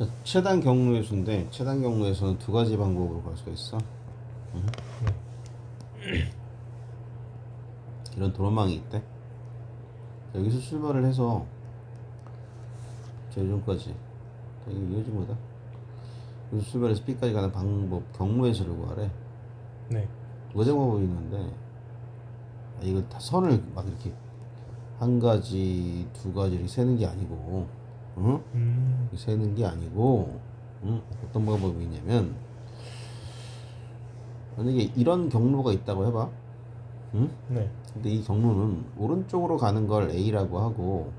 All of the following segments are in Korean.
자, 최단 경로의 수인데 최단 경로에서는 두 가지 방법으로 갈 수가 있어. 응? 이런 도로망이 있대. 자, 여기서 출발을 해서 자, 요즘까지 이어진 거다. 여기서 출발해서 B까지 가는 방법 경로의 수를 구하래. 네. 두 가지 방법이 있는데 아, 이거 다 선을 막 이렇게 한 가지 두 가지 이렇게 세는 게 아니고 응? 음. 세는 게 아니고 응? 어떤 방법이 있냐면 만약에 이런 경로가 있다고 해봐 응? 네. 근데 이 경로는 오른쪽으로 가는 걸 A라고 하고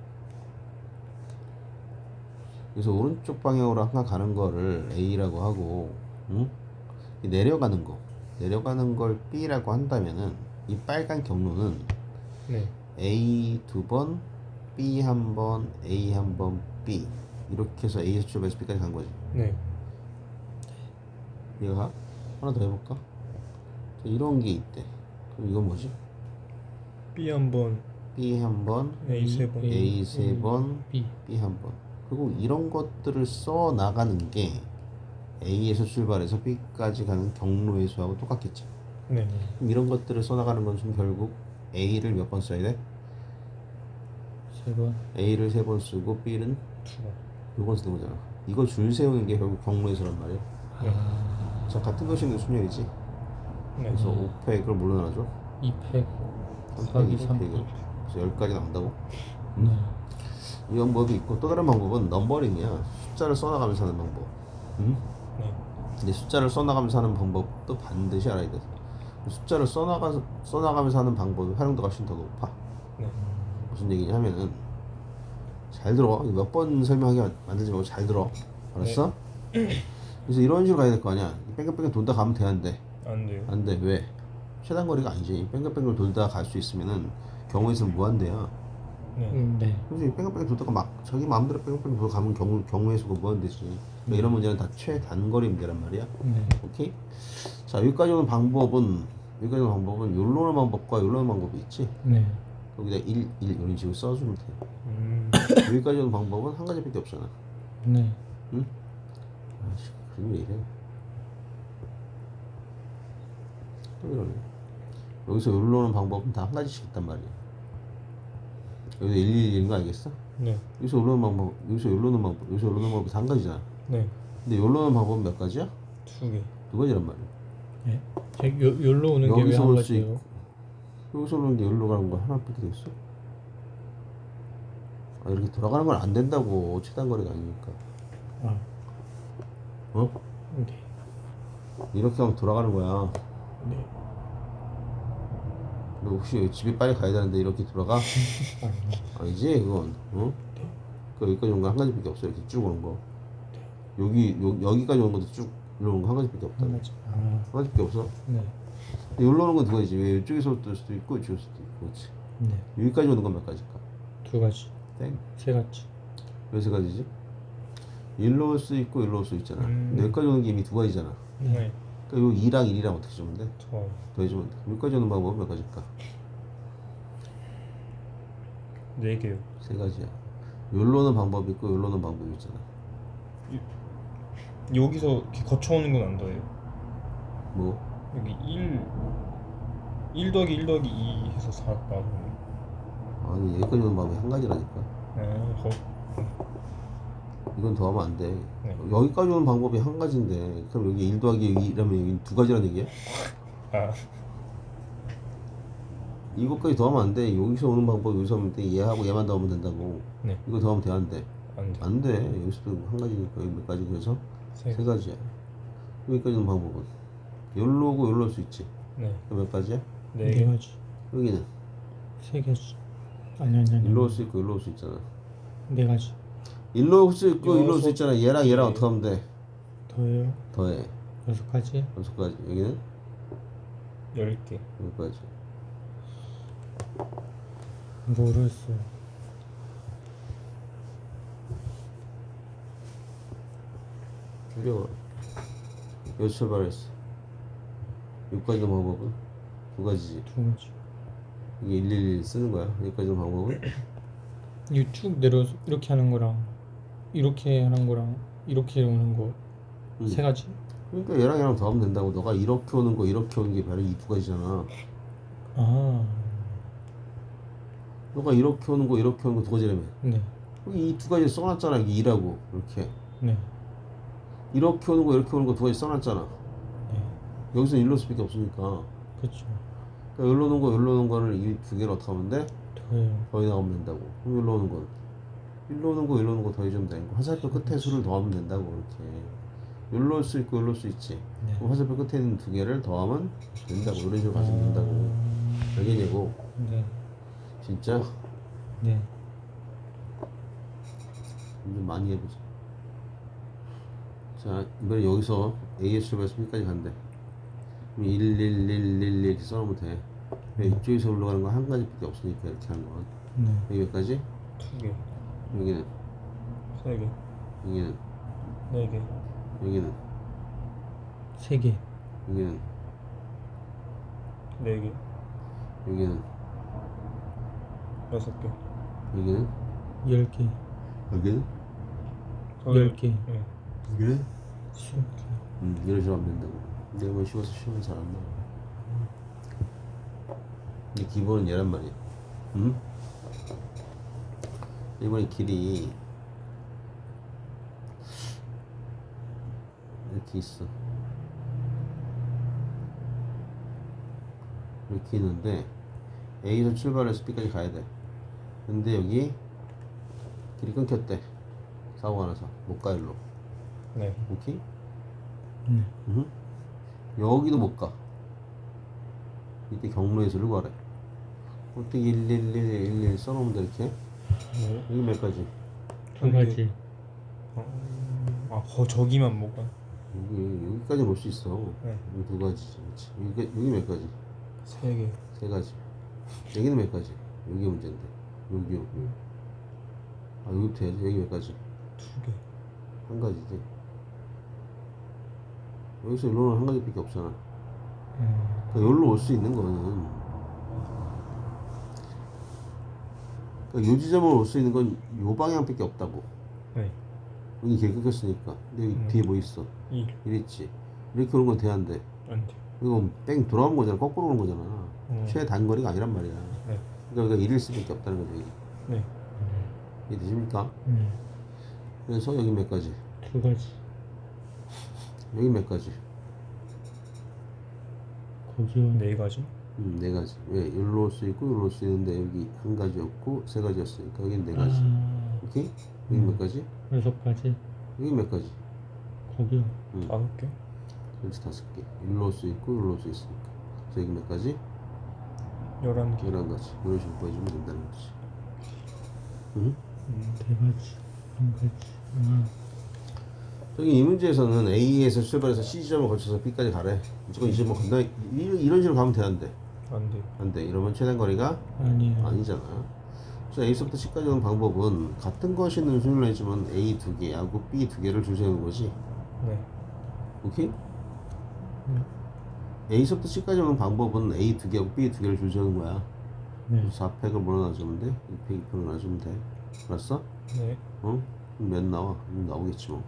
그래서 오른쪽 방향으로 항상 가는 거를 A라고 하고 응? 이 내려가는 거 내려가는 걸 B라고 한다면은 이 빨간 경로는 네. A 두 번, B 한 번, A 한 번, B 이렇게 해서 A에서 출발해서 B까지 간 거지. 네. 얘가 하나 더 해볼까? 자, 이런 게 있대. 그럼 이건 뭐지? B 한 번 B 한 번, A 세 번. A 세 번, B B 한 번. 그리고 이런 것들을 써 나가는 게 A에서 출발해서 B까지 가는 경로의 수하고 똑같겠지. 네. 그럼 이런 것들을 써 나가는 건 좀 결국 A를 몇 번 써야 돼? 세번 A를 세 번 쓰고 B는 두 번. 두번 쓰는 거잖아. 이거 줄 세우는 게 결국 경로에서란 말이야. 아 자, 같은 것인데 순열이지. 네. 그래서 5팩을 뭘로 나눠줘? 2팩 3팩, 곱하기 2팩을. 3팩 그래서 10가지 나온다고? 네 이 방법이 있고 또 다른 방법은 넘버링이야. 숫자를 써나가면서 하는 방법. 응? 네. 근데 숫자를 써나가면서 하는 방법도 반드시 알아야 돼. 숫자를 써나가, 써나가면서 하는 방법이 활용도가 훨씬 더 높아. 네. 무슨 얘기냐 하면은 잘 들어. 몇 번 설명하게 만들지 말고 잘 들어. 알았어? 그래서 이런 식으로 가야 될 거 아니야. 뺑글뺑글 돈다 가면 되는데 안 돼요. 안 돼. 왜? 최단 거리가 아니지. 뺑글뺑글 돌다 갈 수 있으면은 경우에서는 무한대야. 네. 음, 네 그래서 이 뺑글뺑글 돌다가 막 자기 마음대로 뺑글뺑글 돌아 가면 경우 경우의 수가 무한대지. 그러니까 이런 문제는 다 최단거리 문제란 말이야. 네. 오케이? 자 여기까지 오는 방법은 여기까지 오는 방법은 욜로는 방법과 욜로는 방법이 있지. 네. 여기다 1, 1 이런 식으로 써주면 돼. 음. 여기까지 오는 방법은 한 가지밖에 없잖아. 네. 응? 아씨, 그림이 왜 이래? 또 이러네. 여기서 욜로는 방법은 다 한 가지씩 있단 말이야. 여기서 111인 거 알겠어? 네. 여기서 욜로는 방법, 여기서 욜로는 방법, 여기서 욜로는 방법이 다 한 가지잖아. 네. 근데 욜로는 방법은 몇 가지야? 두 개. 두 가지란 말이야. 네. 제 요, 요로 오는 게 왜 한 가지예요? 여기서 게 욜로 가는 거 하나밖에 돼 있어? 아, 이렇게 돌아가는 건 안 된다고. 최단 거리가 아니니까. 아, 어? 네. 이렇게 하면 돌아가는 거야. 네. 너 혹시 집에 빨리 가야 되는데 이렇게 돌아가? 아니지 그건 어? 그 여기까지 온 거 한 가지밖에 없어 이렇게 쭉 오는 거 여기 여, 여기까지 오는 것도 쭉 이러는 거한 가지밖에 없다 한한 가지. 아, 가지밖에 없어 네. 여기로 오는 건 두 가지지 왜 이쪽에서 올 수도 있고 이쪽에서 도 있고 그렇지 네. 여기까지 오는 건 몇 가지일까? 두 가지. 땡 세 가지. 왜세 가지지? 일로 올 수 있고 일로 올 수 있잖아 음. 근데 여기까지 오는 게 이미 두 가지잖아 네. 그러니까 요 2랑 1이랑 어떻게 주면 돼? 더. 더해주면 돼 여기까지 오는 방법은 몇 가지일까? 네 개요. 세 가지야 여기로 오는 방법이 있고 여기로 오는 방법이 있잖아 여기서 이렇게 거쳐오는 건 안 더해요. 뭐? 여기 1 1 더하기 1 더하기 2 해서 4 나오네. 아니 여기까지 오는 방법이 한 가지라니까 아, 거. 이건 더하면 안 돼. 네. 여기까지 오는 방법이 한 가지인데 그럼 여기 1 더하기 2라면 여기 두 가지란 얘기야? 아, 이것까지 더하면 안 돼. 여기서 오는 방법 여기서 오면 돼. 얘하고 얘만 더하면 된다고. 네. 이거 더하면 돼 안 돼? 안 돼. 안 돼. 여기서도 한 가지니까 여기 몇 가지 그래서 세세 개. 가지야. 여기까지 오는 방법은 여기로 오고 여기로 올수 있지. 네. 몇 가지야? 네 네 개. 가지. 여기는 세 가지. 아니 아니 아니. 일로 올 수 있고 여기로 올 수 있잖아. 네 가지. 일로 올 수 있고 여기로 올수 여섯 있잖아. 얘랑 얘랑 개. 어떻게 하면 돼? 더해요. 더해. 여섯 가지. 여섯 가지. 여기는 10개. 여기까지. 모르겠어요. 줄여봐. 여기서 출발했어. 여기까지 오는 방법은? 두 가지지. 두 가지. 이게 111 쓰는 거야. 여기까지 오는 방법은? 이쭉 내려 이렇게 하는 거랑 이렇게 하는 거랑 이렇게 오는 거세 음. 가지? 그러니까 얘랑 얘랑 더하면 된다고. 너가 이렇게 오는 거 이렇게 오는 게 바로 이 두 가지잖아. 아, 너가 이렇게 오는 거 이렇게 오는 거 두 가지라며. 네, 이 두 가지 써놨잖아. 이게 2라고. 이렇게. 네, 이렇게 오는 거 이렇게 오는 거 두 가지 써놨잖아. 네, 여기서 일로 수밖에 없으니까. 그렇죠. 그러니까 여기로 오는 거 여기로 오는 거를 이 두 개를 어떻게 하면 돼? 더해요. 더해 나가면 된다고. 그럼 여기로 오는 건? 일로 오는 거 일로 오는 거 더해주면 되고 화살표 끝에 수를 더하면 된다고 이렇게. 여기로 올수 있고 여기로 올 수 있지. 네. 그럼 화살표 끝에 있는 두 개를 더하면 된다고. 이런 식으로 가지면 된다고. 알겠냐고. 네, 진짜? 네, 좀 많이 해보자. 자 이번에 여기서 출발해서 B까지 간대 그럼 1, 1, 1, 1, 1 이렇게 써놓으면 돼. 왜 이쪽에서 올라가는 건 한 가지밖에 없으니까 이렇게 하는 건. 네, 여기까지? 두 개, 여기는. 세 개, 여기는. 네 개, 여기는. 세 개, 여기는. 네 개, 여기는. 여섯 개, 여기는. 열 개, 여기는. 열 개, 네. 여기는. 스무 개. 음, 이런 식으로 하면 된다고 내가 뭐 쉬워서 쉬우면 잘 안 나와 이 기본은 얘란 말이야 응? 이번에 길이 이렇게 있어 이렇게 있는데 A에서 출발해서 B까지 가야 돼 근데 여기 길이 끊겼대 사고가 나서 못 가 일로 네. 오케이? 네, 응? 여기도 못 가. 이때 경로에서를 가래. 어떻게 111, 11 써놓으면 돼, 이렇게? 네. 여기 몇 가지? 두 가지. 어, 아, 거 저기만 못 가. 여기, 여기까지 올 수 있어. 네. 여기 두 가지지. 그렇지. 여기, 여기 몇 가지? 세 개, 세 가지. 여기는 몇 가지? 여기 문제인데. 여기, 여기. 아, 여기부터 해야지. 여기 몇 가지? 두 개, 한 가지지. 여기서 여기로는 한 가지밖에 없잖아. 음, 그러니까 여기로 올 수 있는 거는 그러니까 요 지점으로 올 수 있는 건 요 방향밖에 없다고 네. 여기 길 끊겼으니까 근데 여기 음. 뒤에 뭐 있어 일, 이랬지 이렇게 오는 건 돼안돼 안 돼. 이거 뺑 돌아오는 거잖아 거꾸로 오는 거잖아 음. 최단거리가 아니란 말이야 네. 그러니까 우리가 1일 수밖에 없다는 이게 네. 이해되십니까? 네, 그래서 여기 몇 가지 두 가지. 여기 몇 가지 거기요. 네 가지, 음, 네 가지 왜 여기로 올 수 있고 여기로 올 수 있는데 여기 한 가지였고 세 가지였으니까 여기는 네 가지 아, 오케이? 여기 몇 가지? 여섯 가지. 여기 몇 가지? 거기요. 음. 다섯 개, 그렇지 다섯 개. 일로 올 수 있고 일로 올 수 있으니까. 여기 몇 가지? 열한 개. 열한 가지. 이런 식으로 보여주면 된다는 거지. 응? 음. 네 가지. 한 가지. 아, 저기 이 문제에서는 A에서 출발해서 C 지점을 거쳐서 B까지 가래. 무조건 이 지점을 건너 이런, 이런 식으로 가면 되는데 안 돼. 안 돼. 이러면 최단 거리가 아니에요. 아니잖아. 그래서 A서부터 C까지 오는 방법은 같은 것이는 했지만 A 두 개하고 B 두 개를 줄 세우는 거지. 네. 오케이? 음. A서부터 C까지 오는 방법은 A 두 개하고 B 두 개를 줄 세우는 거야. 네, 4팩을 몰아놔주면 돼. 2팩, 2팩을 놔주면 돼. 알았어? 네. 어? 그럼 몇 나와? 음, 나오겠지 뭐.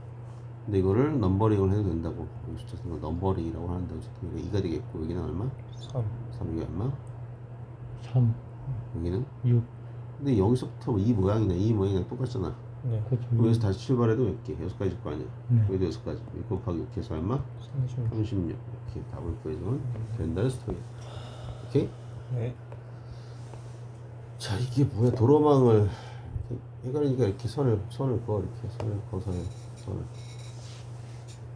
근데 이거를 넘버링을 해도 된다고. 여기 숫자 쓰는 거 넘버링이라고 하는데 어쨌든 이거 2가 되겠고 여기는 얼마? 삼, 3 이게 얼마? 3, 여기는? 6. 근데 여기서부터 이 모양이나 이 모양이랑 똑같잖아. 그 그럼 저기. 여기서 다시 출발해도 몇 개? 여섯 가지일 거 아니야. 네, 여기도 여섯 가지. 6 곱하기 6 해서 얼마? 삼십. 36. 이렇게 답을 구해주면 된다는 스토리. 오케이? 네. 자 이게 뭐야 도로망을 해가니까 이렇게 선을 선을 그어 이렇게 선을 그어서 선을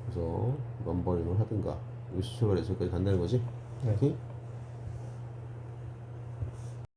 그래서 넘버링을 하든가 출발해서 여기까지 간다는 거지 네. 오케이?